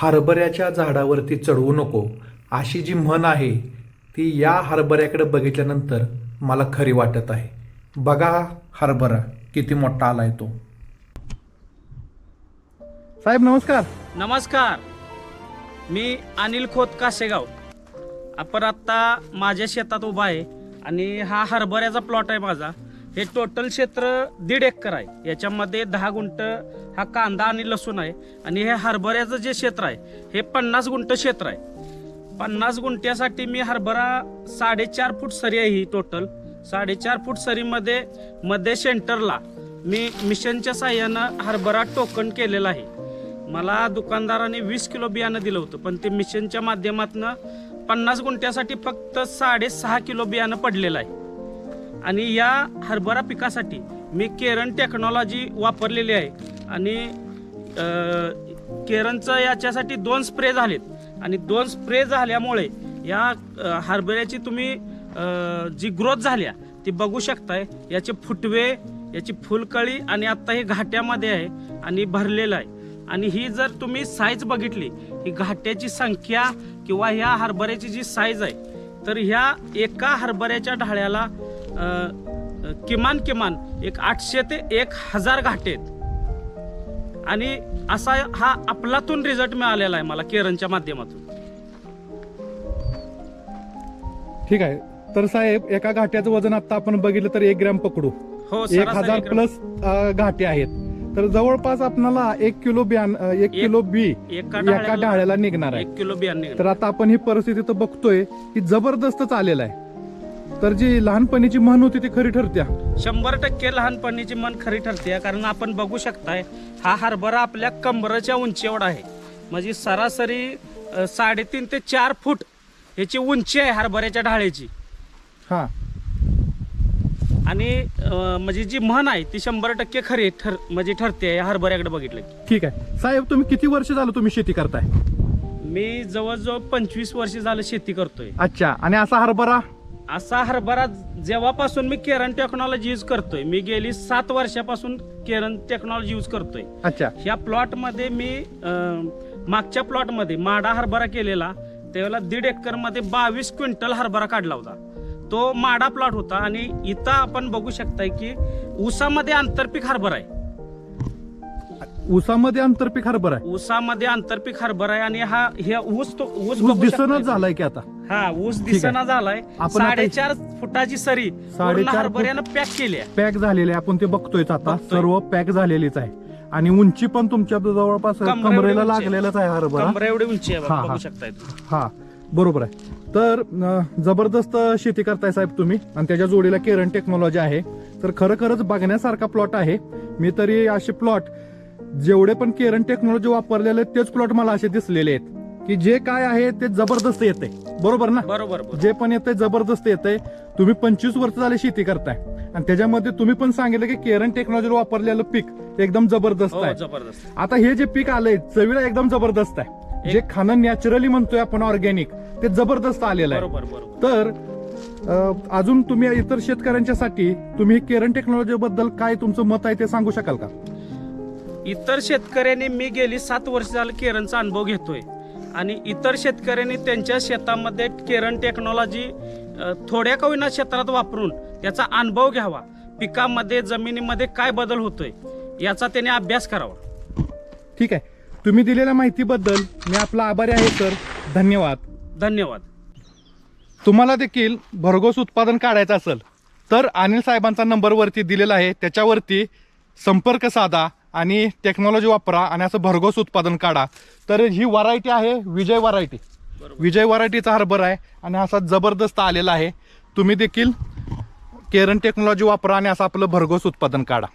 हरभऱ्याच्या झाडावरती चढवू नको. अशी जी म्हण आहे ती या हरभऱ्याकडे बघितल्यानंतर मला खरी वाटत आहे. बघा हरभरा किती मोठा आलाय तो. साहेब नमस्कार. नमस्कार. मी अनिल खोत कासेगाव आपण आत्ता माझ्या शेतात उभा आहे आणि हा हरभऱ्याचा प्लॉट आहे माझा. हे टोटल क्षेत्र दीड एकर आहे. याच्यामध्ये दहा गुंट हा कांदा आणि लसूण आहे. आणि हे हरभऱ्याचं जे क्षेत्र आहे हे पन्नास गुंट क्षेत्र आहे. पन्नास गुंठ्यासाठी मी हरभरा साडेचार फूट सरी आहे ही टोटल. साडेचार फूट सरीमध्ये मध्ये सेंटरला मी मिशनच्या साह्यानं हरभरा टोकन केलेला आहे. मला दुकानदाराने वीस किलो बियाणं दिलं होतं पण ते मिशनच्या माध्यमातून पन्नास गुंठ्यासाठी फक्त साडेसहा किलो बियाणं पडलेलं आहे. आणि या हरभरा पिकासाठी मी केरन टेक्नॉलॉजी वापरलेली आहे. आणि केरनचं याच्यासाठी दोन स्प्रे झालेत. आणि दोन स्प्रे झाल्यामुळे या हरभऱ्याची तुम्ही जी ग्रोथ झाल्या ती बघू शकताय. याचे फुटवे याची फुलकळी आणि आत्ता हे घाट्यामध्ये आहे आणि भरलेलं आहे. आणि ही जर तुम्ही साईज बघितली ही घाट्याची संख्या किंवा ह्या हरभऱ्याची जी साईज आहे तर ह्या एका हरभऱ्याच्या ढाळ्याला किमान किमान एक आठशे ते एक हजार घाटे आहेत. आणि असा हा आपलातून रिझल्ट मिळालेला आहे मला केरनच्या माध्यमातून. ठीक आहे. तर साहेब एका घाट्याचं वजन आता आपण बघितलं तर एक ग्रॅम पकडू. हो एक हजार प्लस घाटे आहेत. तर जवळपास आपणाला एक किलो बियाण एक किलो बी एका ढाळ्याला डाळ्याला निघणार आहे. एक किलो बियाणे तर आता आपण ही परिस्थिती तर बघतोय की जबरदस्तच आलेला आहे. तर जी लहानपणीची म्हण होती ती खरी ठरत्या. शंभर टक्के लहानपणीची मन खरी ठरते कारण आपण बघू शकताय हा हरभरा आपल्या कंबरच्या उंची एवढा आहे. म्हणजे सरासरी अ, साडेतीन ते चार फूट याची उंची आहे हरभऱ्याच्या ढाळीची. हा. आणि अं, म्हणजे जी म्हण आहे ती शंभर टक्के खरी ठर म्हणजे ठरते या हरभऱ्याकडे बघितलं की. ठीक आहे. साहेब तुम्ही किती वर्ष झालं तुम्ही शेती करताय? मी जवळजवळ पंचवीस वर्ष झालं शेती करतोय. अच्छा. आणि असा हरभरा? असा हरभरा जेव्हापासून मी केरन टेक्नॉलॉजी यूज करतोय मी गेली सात वर्षापासून केरन टेक्नॉलॉजी यूज करतोय. अच्छा. ह्या प्लॉटमध्ये मी अं, मागच्या प्लॉटमध्ये माडा हरभरा केलेला त्यावेळेला दीड एकरमध्ये बावीस क्विंटल हरभरा काढला होता. तो माडा प्लॉट होता आणि इथं आपण बघू शकताय की ऊसामध्ये आंतरपीक हरभरा आहे. ऊसामध्ये आंतरपीक हरभरा आहे? ऊसामध्ये आंतरपीक हरभरा आहे आणि हा हे ऊस तो ऊस ऊस बघू दिसनच शकताय. झालाय की आता. हा ऊस. दिसना झालाय. आपण आता- साडेचार फुटाची सरी. पूर्ण साडेचार फूट- हरभऱ्यानं पॅक केली आहे. पॅक झालेले आपण ते बघतोय आता. बघतोय. सर्व पॅक झालेलीच आहे. आणि उंची पण तुमच्या जवळपास कमरेला उंची आहे. लागलेलंच आहे हरभरा. कमरा एवढी उंची आहे हा, बघा, हा. बघू शकताय तुम्ही. हा बरोबर आहे. तर अं, जबरदस्त शेती करताय साहेब तुम्ही. आणि त्याच्या जोडीला केरन टेक्नॉलॉजी आहे. तर खरं खरंच बघण्यासारखा प्लॉट आहे. मी तरी असे प्लॉट जेवढे पण केरन टेक्नॉलॉजी वापरलेले आहेत, तेच प्लॉट मला असे दिसलेले आहेत. की जे काय आहे ते जबरदस्त येते. बरोबर ना? बरोबर बरोबर. जे पण येतंय जबरदस्त येतंय तुम्ही पंचवीस वर्ष झाले शेती करताय. आणि त्याच्यामध्ये तुम्ही पण सांगितलं की केरन टेक्नॉलॉजी वापरलेलं पीक एकदम जबरदस्त हो आहे. जबरदस्त. आता हे जे पीक आलंय चवीला एकदम जबरदस्त आहे. एक- जे खाणं नॅचरली म्हणतोय आपण ऑर्गॅनिक ते जबरदस्त आलेलं आहे. बरोबर बरोबर. तर अं, अजून तुम्ही इतर शेतकऱ्यांच्यासाठी तुम्ही केरन टेक्नॉलॉजी बद्दल काय तुमचं मत आहे ते सांगू शकाल का? इतर शेतकऱ्यांनी मी गेली सात वर्ष झालं केरनचा अनुभव घेतोय. आणि इतर शेतकऱ्यांनी त्यांच्या शेतामध्ये केरन टेक्नॉलॉजी थोड्या का होईना क्षेत्रात वापरून त्याचा अनुभव घ्यावा. पिकामध्ये जमिनीमध्ये काय बदल होतोय याचा त्याने अभ्यास करावा. ठीक आहे. तुम्ही दिलेल्या माहितीबद्दल मी आपला आभारी आहे सर. धन्यवाद. धन्यवाद. तुम्हाला देखील भरघोस उत्पादन काढायचं असेल तर अनिल साहेबांचा नंबर वरती दिलेला आहे. त्याच्यावरती संपर्क साधा. आणि टेक्नॉलॉजी वापरा आणि असं भरघोस उत्पादन काढा. तर ही व्हरायटी आहे विजय व्हरायटी विजय व्हरायटीचा हरभरा आहे आणि असा जबरदस्त आलेला आहे. तुम्ही देखील केरन टेक्नॉलॉजी वापरा आणि असं आपलं भरघोस उत्पादन काढा.